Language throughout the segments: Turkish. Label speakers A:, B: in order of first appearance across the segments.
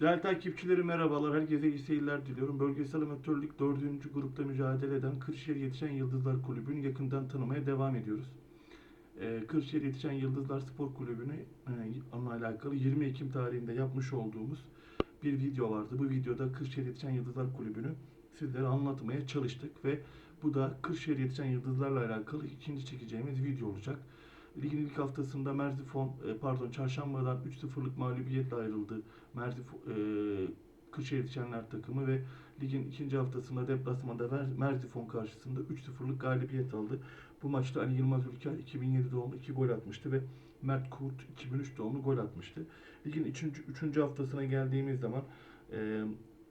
A: Değerli takipçileri merhabalar. Herkese iyi seyirler diliyorum. Bölgesel amatörlük 4. grupta mücadele eden Kırşehir Yetişen Yıldızlar Kulübü'nü yakından tanımaya devam ediyoruz. Ee, Kırşehir Yetişen Yıldızlar Spor Kulübü'nü e, onunla alakalı 20 Ekim tarihinde yapmış olduğumuz bir video vardı. Bu videoda Kırşehir Yetişen Yıldızlar Kulübü'nü sizlere anlatmaya çalıştık ve bu da Kırşehir Yetişen Yıldızlarla alakalı ikinci çekeceğimiz video olacak. Ligin ilk haftasında Merzifon, e, pardon çarşambadan 3-0'lık mağlubiyetle ayrıldı. Merzifon, e, Kırşehir Yetişenler takımı ve ligin ikinci haftasında deplasmanda Mer- Merzifon karşısında 3-0'lık galibiyet aldı. Bu maçta Ali Yılmaz Ülker 2007 doğumlu 2 gol atmıştı ve Mert Kurt 2003 doğumlu gol atmıştı. Ligin 3. 3. haftasına geldiğimiz zaman e,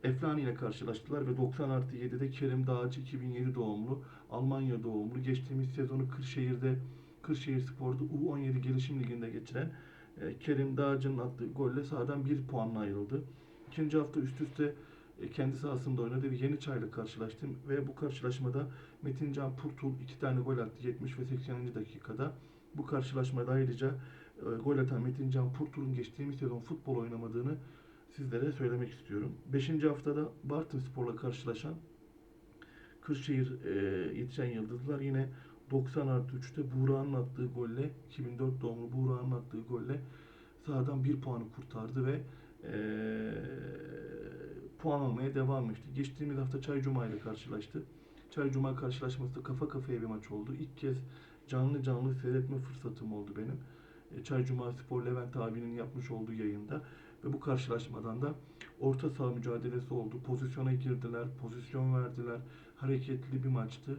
A: Eflani ile karşılaştılar ve 90 artı 7'de Kerim Dağcı 2007 doğumlu Almanya doğumlu geçtiğimiz sezonu Kırşehir'de Kırşehir Spor'da U17 Gelişim Ligi'nde geçiren e, Kerim Dağcı'nın attığı golle sahadan bir puanla ayrıldı. İkinci hafta üst üste e, kendi sahasında oynadı ve Yeniçay'la karşılaştım ve bu karşılaşmada Metincan Purtul iki tane gol attı 70 ve 80. dakikada. Bu karşılaşmada ayrıca e, gol atan Metincan Purtul'un geçtiğimiz sezon futbol oynamadığını sizlere söylemek istiyorum. Beşinci haftada Bartın Spor'la karşılaşan Kırşehir e, yetişen Yıldızlar yine 90 artı 3'te Buğra'nın attığı golle 2004 doğumlu Buğra'nın attığı golle sahadan bir puanı kurtardı ve eee, puan almaya devam etti. Geçtiğimiz hafta Çay Cuma ile karşılaştı. Çay Cuma karşılaşması da kafa kafaya bir maç oldu. İlk kez canlı canlı seyretme fırsatım oldu benim. E, Çay Cuma Spor Levent abinin yapmış olduğu yayında ve bu karşılaşmadan da orta saha mücadelesi oldu. Pozisyona girdiler, pozisyon verdiler. Hareketli bir maçtı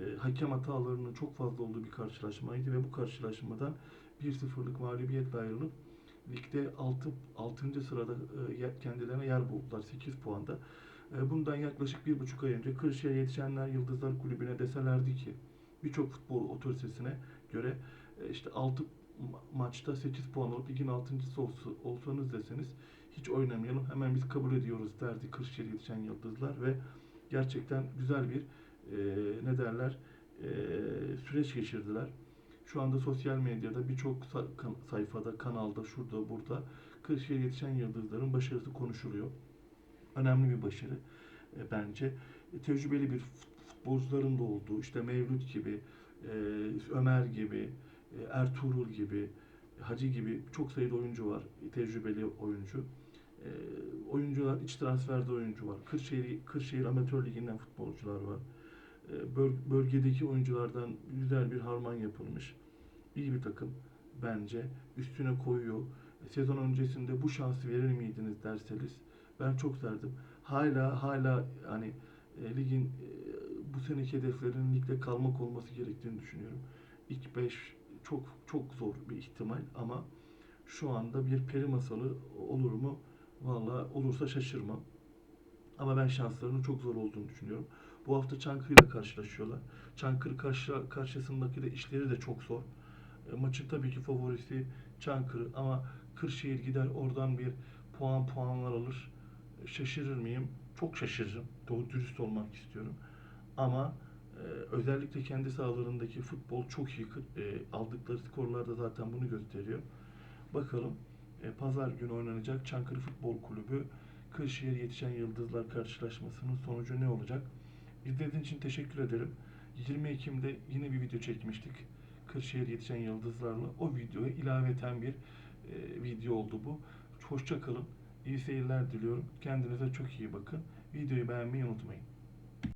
A: e, hakem hatalarının çok fazla olduğu bir karşılaşmaydı ve bu karşılaşmadan 1-0'lık mağlubiyetle ayrılıp ligde 6. 6. sırada e, kendilerine yer buldular 8 puanda. E, bundan yaklaşık bir buçuk ay önce Kırşehir Yetişenler Yıldızlar Kulübü'ne deselerdi ki birçok futbol otoritesine göre e, işte 6 maçta 8 puan alıp ligin 6.sı olsa, olsanız deseniz hiç oynamayalım hemen biz kabul ediyoruz derdi Kırşehir Yetişen Yıldızlar ve gerçekten güzel bir e, ne derler e, süreç geçirdiler. Şu anda sosyal medyada birçok sayfada, kanalda, şurada, burada Kırşehir yetişen yıldızların başarısı konuşuluyor. Önemli bir başarı e, bence. E, tecrübeli bir fut- futbolcuların da olduğu, işte Mevlüt gibi, e, Ömer gibi, e, Ertuğrul gibi, Hacı gibi çok sayıda oyuncu var. Tecrübeli oyuncu. E, oyuncular, iç transferde oyuncu var. Kırşehir, Kırşehir Amatör Ligi'nden futbolcular var. E, böl- bölgedeki oyunculardan güzel bir harman yapılmış. İyi bir takım bence. Üstüne koyuyor. Sezon öncesinde bu şansı verir miydiniz derseniz ben çok serdim. Hala hala hani e, ligin e, bu seneki hedeflerinin ligde kalmak olması gerektiğini düşünüyorum. İlk 5 çok çok zor bir ihtimal ama şu anda bir peri masalı olur mu? Vallahi olursa şaşırmam. Ama ben şanslarının çok zor olduğunu düşünüyorum. Bu hafta Çankırı ile karşılaşıyorlar. Çankırı karşı, karşısındaki de işleri de çok zor. E, maçın tabii ki favorisi Çankırı ama Kırşehir gider oradan bir puan puanlar alır. E, şaşırır mıyım? Çok şaşırırım. Doğru dürüst olmak istiyorum. Ama e, özellikle kendi sahalarındaki futbol çok iyi. E, aldıkları skorlar da zaten bunu gösteriyor. Bakalım e, pazar günü oynanacak Çankırı Futbol Kulübü Kırşehir Yetişen Yıldızlar karşılaşmasının sonucu ne olacak? İzlediğiniz için teşekkür ederim. 20 Ekim'de yine bir video çekmiştik. Kırşehir Yetişen Yıldızlarla. O videoya ilaveten bir e, video oldu bu. Hoşça kalın. İyi seyirler diliyorum. Kendinize çok iyi bakın. Videoyu beğenmeyi unutmayın.